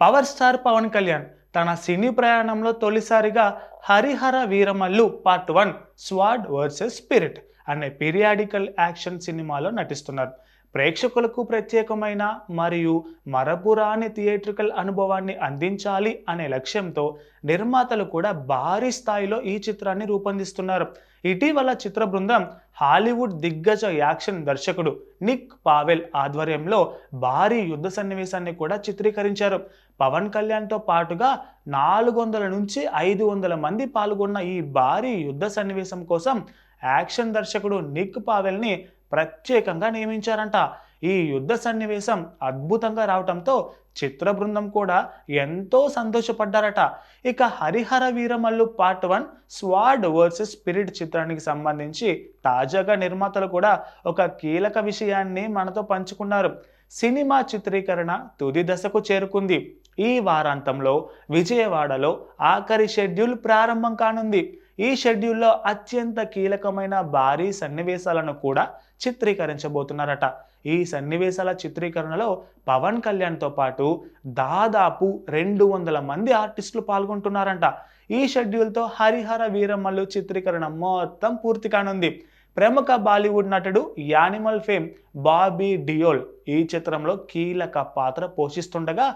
Power star Pawan Kalyan తన సినీ ప్రయాణంలో తొలిసారిగా Harihara Veeramallu part one sword versus spirit అనే పీరియాడికల్ యాక్షన్ సినిమాలో నటిస్తున్నారు. ప్రేక్షకులకు ప్రత్యేకమైన మరియు మరపురాని థియేట్రికల్ అనుభవాన్ని అందించాలి అనే లక్ష్యంతో నిర్మాతలు కూడా భారీ స్థాయిలో ఈ చిత్రాన్ని రూపొందిస్తున్నారు. ఇటీవల చిత్ర బృందం హాలీవుడ్ దిగ్గజ యాక్షన్ దర్శకుడు నిక్ పావెల్ ఆధ్వర్యంలో భారీ యుద్ధ సన్నివేశాన్ని కూడా చిత్రీకరించారు. పవన్ కళ్యాణ్తో పాటుగా నాలుగు వందల నుంచి ఐదు వందల మంది పాల్గొన్న ఈ భారీ యుద్ధ సన్నివేశం కోసం యాక్షన్ దర్శకుడు నిక్ పావెల్ని ప్రత్యేకంగా నియమించారంట. ఈ యుద్ధ సన్నివేశం అద్భుతంగా రావటంతో చిత్ర బృందం కూడా ఎంతో సంతోషపడ్డారట. ఇక Harihara Veeramallu part one sword versus spirit చిత్రానికి సంబంధించి తాజాగా నిర్మాతలు కూడా ఒక కీలక విషయాన్ని మనతో పంచుకున్నారు. సినిమా చిత్రీకరణ తుది దశకు చేరుకుంది. ఈ వారాంతంలో విజయవాడలో ఆఖరి షెడ్యూల్ ప్రారంభం కానుంది. ఈ షెడ్యూల్లో అత్యంత కీలకమైన భారీ సన్నివేశాలను కూడా చిత్రీకరించబోతున్నారట. ఈ సన్నివేశాల చిత్రీకరణలో పవన్ కళ్యాణ్తో పాటు దాదాపు రెండు వందల మంది ఆర్టిస్టులు పాల్గొంటున్నారంట. ఈ షెడ్యూల్తో హరిహర వీరమ్మలు చిత్రీకరణ మొత్తం పూర్తి కానుంది. ప్రముఖ బాలీవుడ్ నటుడు యానిమల్ ఫేమ్ బాబీ డియోల్ ఈ చిత్రంలో కీలక పాత్ర పోషిస్తుండగా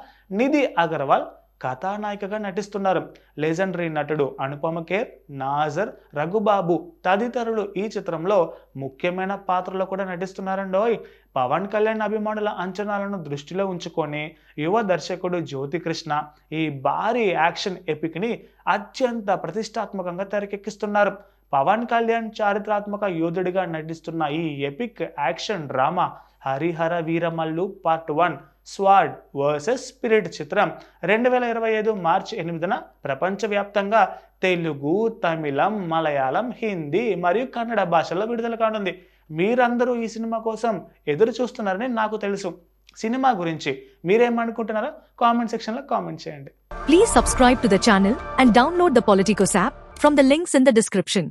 నిధి అగర్వాల్ కథానాయికగా నటిస్తున్నారు. లెజెండరీ నటుడు అనుపమ కేర్ నాజర్ రఘుబాబు తదితరులు ఈ చిత్రంలో ముఖ్యమైన పాత్రలో కూడా నటిస్తున్నారండోయ్. పవన్ కళ్యాణ్ అభిమానుల అంచనాలను దృష్టిలో ఉంచుకొని యువ దర్శకుడు జ్యోతి కృష్ణ ఈ భారీ యాక్షన్ ఎపిక్ని అత్యంత ప్రతిష్టాత్మకంగా తెరకెక్కిస్తున్నారు. పవన్ కళ్యాణ్ చారిత్రాత్మక యోధుడిగా నటిస్తున్న ఈ epic action drama Harihara Veeramallu part one sword versus spirit చిత్రం రెండు వేల ఇరవై ఐదు మార్చి ఎనిమిదిన ప్రపంచవ్యాప్తంగా తెలుగు తమిళం మలయాళం హిందీ మరియు కన్నడ భాషల్లో విడుదల కానుంది. మీరందరూ ఈ సినిమా కోసం ఎదురు చూస్తున్నారని నాకు తెలుసు. సినిమా గురించి మీరేమనుకుంటున్నారో కామెంట్ సెక్షన్లో కామెంట్ చేయండి. Please subscribe to the channel and download the Politicos app from the links in the description